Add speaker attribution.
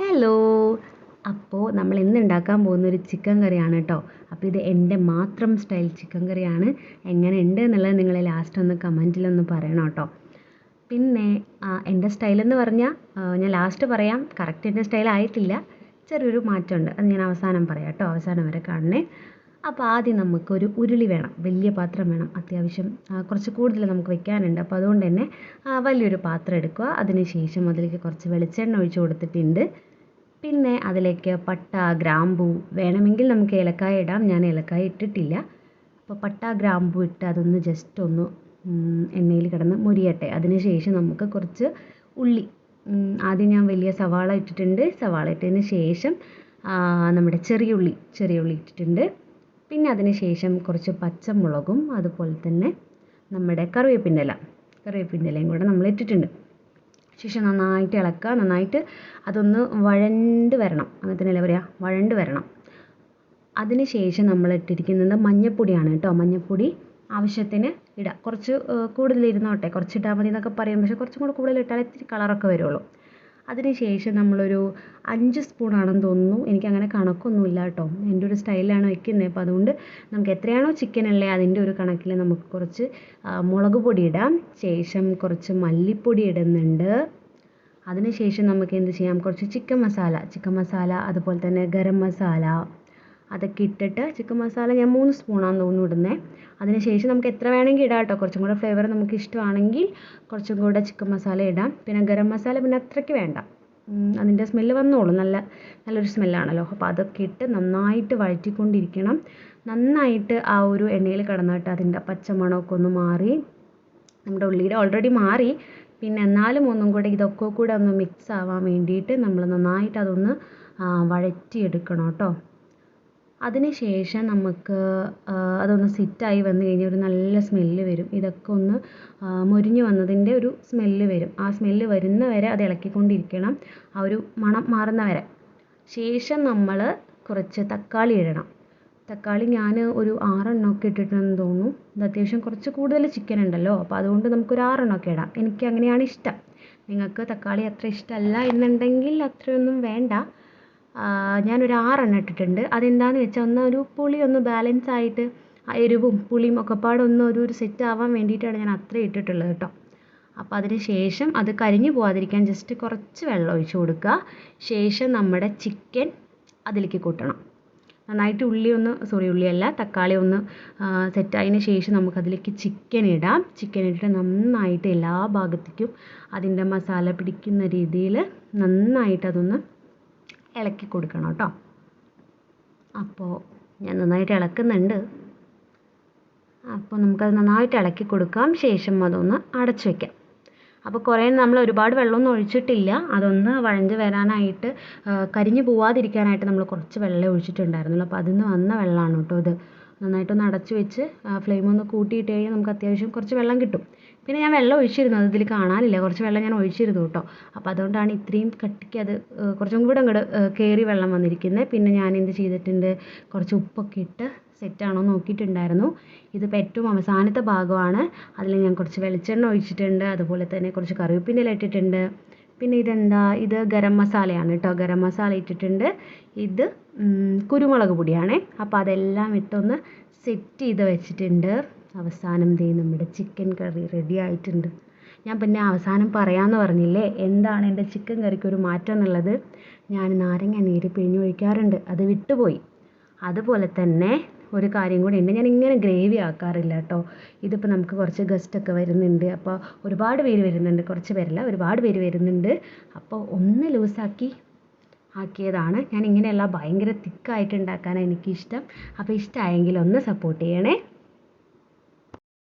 Speaker 1: Hello അപ്പോൾ നമ്മൾ ഇന്ന് ഉണ്ടാക്കാൻ പോകുന്ന ഒരു ചിക്കൻ കറിയാണ് കേട്ടോ അപ്പോൾ ഇത് എന്റെ മാത്രം സ്റ്റൈൽ ചിക്കൻ കറിയാണ്. എങ്ങനെ ഉണ്ട് എന്നുള്ളത് നിങ്ങൾ ലാസ്റ്റ് ഒന്ന് കമന്റിലൊന്ന് പറയണം കേട്ടോ പിന്നെ എന്റെ സ്റ്റൈലെന്ന് പറഞ്ഞാൽ ഞാൻ ലാസ്റ്റ് പറയാം. കറക്റ്റ് എന്റെ സ്റ്റൈൽ ആയിട്ടില്ല. ചെറിയൊരു മാറ്റമുണ്ട്. അത് ഞാൻ അവസാനം പറയാം കേട്ടോ അവസാനം വരെ കാണണേ. അപ്പോൾ ആദ്യം നമുക്കൊരു ഉരുളി വേണം. വലിയ പാത്രം വേണം. അത്യാവശ്യം കുറച്ച് കൂടുതൽ നമുക്ക് വെക്കാനുണ്ട്. അപ്പോൾ അതുകൊണ്ട് തന്നെ വലിയൊരു പാത്രം എടുക്കുക. അതിന് ശേഷം അതിലേക്ക് കുറച്ച് വെളിച്ചെണ്ണ ഒഴിച്ച് കൊടുത്തിട്ടുണ്ട്. പിന്നെ അതിലേക്ക് പട്ട ഗ്രാമ്പൂ വേണമെങ്കിൽ നമുക്ക് ഏലക്കായ ഇടാം. ഞാൻ ഏലക്കായ ഇട്ടിട്ടില്ല. അപ്പോൾ പട്ട ഗ്രാമ്പൂ ഇട്ട് അതൊന്ന് ജസ്റ്റ് ഒന്ന് എണ്ണയിൽ കിടന്ന് മുരിയട്ടെ. അതിന് ശേഷം നമുക്ക് കുറച്ച് ഉള്ളി. ആദ്യം ഞാൻ വലിയ സവാള ഇട്ടിട്ടുണ്ട്. സവാള ഇട്ടതിന് ശേഷം നമ്മുടെ ചെറിയ ഉള്ളി ചെറിയ ഉള്ളി ഇട്ടിട്ടുണ്ട്. പിന്നെ അതിന് ശേഷം കുറച്ച് പച്ചമുളകും അതുപോലെ തന്നെ നമ്മുടെ കറിവേപ്പിന്റെ ഇല. കറിവേപ്പിന്റെ ഇലയും കൂടെ നമ്മൾ ഇട്ടിട്ടുണ്ട്. ശേഷം നന്നായിട്ട് ഇളക്കുക. നന്നായിട്ട് അതൊന്ന് വഴണ്ട് വരണം. അങ്ങനെ തന്നെയല്ലേ പറയുക വഴണ്ട് വരണം. അതിന് ശേഷം നമ്മൾ ഇട്ടിരിക്കുന്നത് മഞ്ഞപ്പൊടിയാണ് കേട്ടോ. മഞ്ഞപ്പൊടി ആവശ്യത്തിന് ഇടുക കുറച്ച് ഏഹ്, കൂടുതൽ ഇരുന്നോട്ടെ. കുറച്ച് ഇട്ടാൽ മതി എന്നൊക്കെ പറയും. പക്ഷേ കുറച്ചും കൂടെ ഇട്ടാൽ ഇത്തിരി കളറൊക്കെ വരുള്ളൂ. അതിന് ശേഷം നമ്മളൊരു അഞ്ച് സ്പൂണാണെന്ന് തോന്നുന്നു. എനിക്കങ്ങനെ കണക്കൊന്നുമില്ല കേട്ടോ. എന്റെ ഒരു സ്റ്റൈലിലാണ് വെക്കുന്നത് അപ്പോൾ അതുകൊണ്ട് നമുക്ക് എത്രയാണോ ചിക്കൻ ഉള്ളത് അതിന്റെ ഒരു കണക്കിൽ നമുക്ക് കുറച്ച് മുളക് പൊടി ഇടാം. ശേഷം കുറച്ച് മല്ലിപ്പൊടി ഇടുന്നുണ്ട്. അതിനുശേഷം നമുക്ക് എന്ത് ചെയ്യാം? കുറച്ച് ചിക്കൻ മസാല ചിക്കൻ മസാല അതുപോലെ തന്നെ ഗരം മസാല അതൊക്കെ ഇട്ടിട്ട് ചിക്കൻ മസാല ഞാൻ മൂന്ന് സ്പൂണാന്ന് തോന്നുന്നു ഇടുന്നത് അതിനുശേഷം നമുക്ക് എത്ര വേണമെങ്കിൽ ഇടാം കേട്ടോ. കുറച്ചും കൂടെ ഫ്ലേവർ നമുക്ക് ഇഷ്ടമാണെങ്കിൽ കുറച്ചും കൂടെ ചിക്കൻ മസാല ഇടാം. പിന്നെ ഗരം മസാല പിന്നെ അത്രയ്ക്ക് വേണ്ട. അതിന്റെ സ്മെല്ല് വന്നോളും. നല്ല നല്ലൊരു സ്മെല്ലാണല്ലോ അപ്പോൾ അതൊക്കെ ഇട്ട് നന്നായിട്ട് വഴറ്റിക്കൊണ്ടിരിക്കണം. നന്നായിട്ട് ആ ഒരു എണ്ണയിൽ കിടന്നിട്ട് അതിന്റെ പച്ചമണമൊക്കെ ഒന്ന് മാറി. നമ്മുടെ ഉള്ളിയുടെ ഓൾറെഡി മാറി. പിന്നെ എന്നാലും ഒന്നും കൂടെ ഇതൊക്കെ കൂടെ ഒന്ന് മിക്സ് ആവാൻ വേണ്ടിയിട്ട് നമ്മൾ നന്നായിട്ട് അതൊന്ന് വഴറ്റിയെടുക്കണം കേട്ടോ. അതിന് ശേഷം നമുക്ക് അതൊന്ന് സിറ്റായി വന്നു കഴിഞ്ഞാൽ ഒരു നല്ല സ്മെല്ല് വരും. ഇതൊക്കെ ഒന്ന് മൊരിഞ്ഞ് വന്നതിന്റെ ഒരു സ്മെല്ല് വരും. ആ സ്മെല്ല് വരുന്ന വരെ അത് ഇളക്കിക്കൊണ്ടിരിക്കണം. ആ ഒരു മണം മാറുന്ന വരെ. ശേഷം നമ്മൾ കുറച്ച് തക്കാളി ഇടണം. തക്കാളി ഞാൻ ഒരു ആറെണ്ണമൊക്കെ ഇട്ടിട്ടുണ്ടെന്ന് തോന്നുന്നു. ഇത് അത്യാവശ്യം കുറച്ച് കൂടുതൽ ചിക്കൻ ഉണ്ടല്ലോ. അപ്പോൾ അതുകൊണ്ട് നമുക്കൊരു ആറെണ്ണമൊക്കെ ഇടാം. എനിക്ക് അങ്ങനെയാണ് ഇഷ്ടം. നിങ്ങൾക്ക് തക്കാളി അത്ര ഇഷ്ടമല്ല എന്നുണ്ടെങ്കിൽ അത്രയൊന്നും വേണ്ട. ഞാനൊരു ആറെണ്ണം ഇട്ടിട്ടുണ്ട്. അതെന്താണെന്ന് വെച്ചാൽ ഒന്ന് ഒരു പുളി ഒന്ന് ബാലൻസ് ആയിട്ട് ആ എരിവും പുളിയും ഒക്കെ പാടെ ഒന്ന് ഒരു ഒരു സെറ്റ് ആവാൻ വേണ്ടിയിട്ടാണ് ഞാൻ അത്രയും ഇട്ടിട്ടുള്ളത് കേട്ടോ. അപ്പോൾ അതിന് ശേഷം അത് കരിഞ്ഞു പോവാതിരിക്കാൻ ജസ്റ്റ് കുറച്ച് വെള്ളം ഒഴിച്ച് കൊടുക്കുക. ശേഷം നമ്മുടെ ചിക്കൻ അതിലേക്ക് കൂട്ടണം. നന്നായിട്ട് ഉള്ളി ഒന്ന് സോറി ഉള്ളിയല്ല തക്കാളി ഒന്ന് സെറ്റായതിന് ശേഷം നമുക്കതിലേക്ക് ചിക്കൻ ഇടാം. ചിക്കൻ ഇട്ടിട്ട് നന്നായിട്ട് എല്ലാ ഭാഗത്തേക്കും അതിന്റെ മസാല പിടിക്കുന്ന രീതിയിൽ നന്നായിട്ട് അതൊന്ന് ഇളക്കി കൊടുക്കണം കേട്ടോ. അപ്പോൾ ഞാൻ നന്നായിട്ട് ഇളക്കുന്നുണ്ട്. അപ്പോൾ നമുക്കത് നന്നായിട്ട് ഇളക്കി കൊടുക്കാം. ശേഷം അതൊന്ന് അടച്ചു വയ്ക്കാം അപ്പോൾ കുറേ നമ്മൾ ഒരുപാട് വെള്ളമൊന്നും ഒഴിച്ചിട്ടില്ല. അതൊന്ന് വഴഞ്ഞ് വരാനായിട്ട് കരിഞ്ഞു പോവാതിരിക്കാനായിട്ട് നമ്മൾ കുറച്ച് വെള്ളം ഒഴിച്ചിട്ടുണ്ടായിരുന്നുള്ളൂ. അപ്പോൾ അതിൽ വന്ന വെള്ളമാണ് കേട്ടോ ഇത്. നന്നായിട്ടൊന്ന് അടച്ചു വെച്ച് ഫ്ലെയിം ഒന്ന് കൂട്ടിയിട്ട് കഴിഞ്ഞാൽ നമുക്ക് അത്യാവശ്യം കുറച്ച് വെള്ളം കിട്ടും. പിന്നെ ഞാൻ വെള്ളം ഒഴിച്ചിരുന്നു. അത് ഇതിൽ കാണാനില്ല. കുറച്ച് വെള്ളം ഞാൻ ഒഴിച്ചിരുന്നു കേട്ടോ. അപ്പോൾ അതുകൊണ്ടാണ് ഇത്രയും കട്ടിക്ക് അത് കുറച്ചും കൂടെ അങ്ങോട്ട് കയറി വെള്ളം വന്നിരിക്കുന്നത് പിന്നെ ഞാൻ എന്ത് ചെയ്തിട്ടുണ്ട്? കുറച്ച് ഉപ്പൊക്കെ ഇട്ട് സെറ്റാണോ നോക്കിയിട്ടുണ്ടായിരുന്നു. ഇതിപ്പോൾ ഏറ്റവും അവസാനത്തെ ഭാഗമാണ്. അതിൽ ഞാൻ കുറച്ച് വെളിച്ചെണ്ണ ഒഴിച്ചിട്ടുണ്ട്. അതുപോലെ തന്നെ കുറച്ച് കറിവേപ്പിന്റെ ഇട്ടിട്ടുണ്ട്. പിന്നെ ഇതെന്താ? ഇത് ഗരം മസാലയാണ് കേട്ടോ. ഗരം മസാല ഇട്ടിട്ടുണ്ട്. ഇത് കുരുമുളക് പൊടിയാണേ. അപ്പോൾ അതെല്ലാം ഇട്ടൊന്ന് സെറ്റ് ചെയ്ത് വെച്ചിട്ടുണ്ട്. അവസാനം ദേ നമ്മുടെ ചിക്കൻ കറി റെഡി ആയിട്ടുണ്ട്. ഞാൻ പിന്നെ അവസാനം പറയാമെന്ന് പറഞ്ഞില്ലേ? എന്താണ് എന്റെ ചിക്കൻ കറിക്ക് ഒരു മാറ്റം എന്നുള്ളത്? ഞാൻ നാരങ്ങ നീര് പിഴിഞ്ഞൊഴിക്കാറുണ്ട് അത് വിട്ടുപോയി. അതുപോലെ തന്നെ ഒരു കാര്യം കൂടി ഉണ്ട്. ഞാൻ ഇങ്ങനെ ഗ്രേവി ആക്കാറില്ല കേട്ടോ. ഇതിപ്പോൾ നമുക്ക് കുറച്ച് ഗസ്റ്റൊക്കെ വരുന്നുണ്ട്. അപ്പോൾ ഒരുപാട് പേര് വരുന്നുണ്ട്. കുറച്ച് പേരല്ല ഒരുപാട് പേര് വരുന്നുണ്ട്. അപ്പോൾ ഒന്ന് ലൂസാക്കി ആക്കിയതാണ്. ഞാൻ ഇങ്ങനെയല്ല ഭയങ്കര തിക്കായിട്ട് ഉണ്ടാക്കാനാണ് എനിക്കിഷ്ടം. അപ്പോൾ ഇഷ്ടമായെങ്കിൽ ഒന്ന് സപ്പോർട്ട് ചെയ്യണേ.